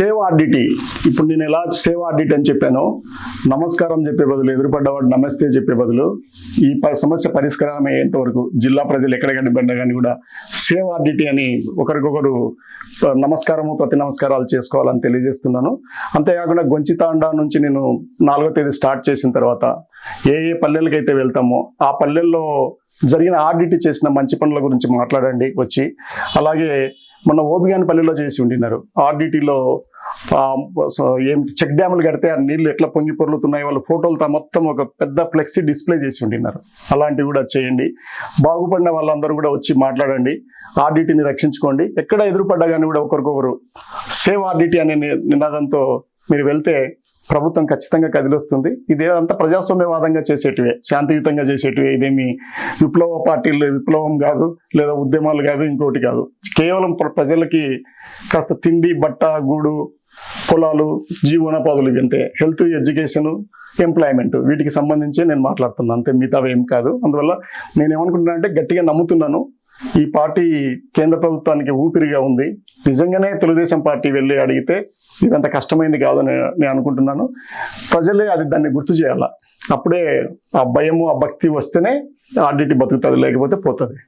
Save RDT ఇప్పుడు నేను ఎలా సేవ్ ఆర్డిటీ అని చెప్పానో నమస్కారం చెప్పే బదులు ఎదురుపడ్డవాడు నమస్తే చెప్పే బదులు ఈ ప- సమస్య పరిష్కారం అయ్యేంత వరకు జిల్లా ప్రజలు ఎక్కడెక్కడ పడ్డా కానీ కూడా సేవ్ ఆర్డిటీ అని ఒకరికొకరు నమస్కారము ప్రతి నమస్కారాలు చేసుకోవాలని తెలియజేస్తున్నాను. అంతేకాకుండా గొంచితాండా నుంచి నేను నాలుగో తేదీ స్టార్ట్ చేసిన తర్వాత ఏ ఏ పల్లెలకైతే వెళ్తామో ఆ పల్లెల్లో జరిగిన ఆర్డిటీ చేసిన మంచి పనుల గురించి మాట్లాడండి వచ్చి. అలాగే మొన్న ఓబిగాన్ పల్లెలో చేసి ఉండినారు. ఆర్డిటీలో ఏం చెక్ డ్యాములు కడితే ఆ నీళ్ళు ఎట్లా పొంగి పొర్లుతున్నాయి వాళ్ళ ఫోటోలతో మొత్తం ఒక పెద్ద ఫ్లెక్సీ డిస్ప్లే చేసి ఉండినారు. అలాంటివి కూడా చేయండి. బాగుపడిన వాళ్ళందరూ కూడా వచ్చి మాట్లాడండి. ఆర్డిటీని రక్షించుకోండి. ఎక్కడ ఎదురుపడ్డా కానీ కూడా ఒకరికొకరు సేవ్ ఆర్డిటీ అనే నినాదంతో మీరు వెళ్తే ప్రభుత్వం ఖచ్చితంగా కదిలొస్తుంది. ఇదేదంతా ప్రజాస్వామ్యవాదంగా చేసేటివే శాంతియుతంగా చేసేటివే. ఇదేమి విప్లవ పార్టీలు విప్లవం కాదు లేదా ఉద్యమాలు కాదు ఇంకోటి కాదు. కేవలం ప్రజలకి కాస్త తిండి బట్ట గూడు పొలాలు జీవనోపాధులు అంతే హెల్త్ ఎడ్యుకేషన్ ఎంప్లాయ్మెంట్ వీటికి సంబంధించి నేను మాట్లాడుతున్నాను. అంతే మిగతావి ఏం కాదు. అందువల్ల నేను ఏమనుకుంటున్నాను అంటే గట్టిగా నమ్ముతున్నాను. ఈ పార్టీ కేంద్ర ప్రభుత్వానికి ఊపిరిగా ఉంది. నిజంగానే తెలుగుదేశం పార్టీ వెళ్ళి అడిగితే ఇదంత కష్టమైంది కాదని నేను అనుకుంటున్నాను. ప్రజలే అది దాన్ని గుర్తు చేయాల? అప్పుడే ఆ భయము ఆ భక్తి వస్తేనే ఆర్డిటీ బతుకుతుంది లేకపోతే పోతుంది.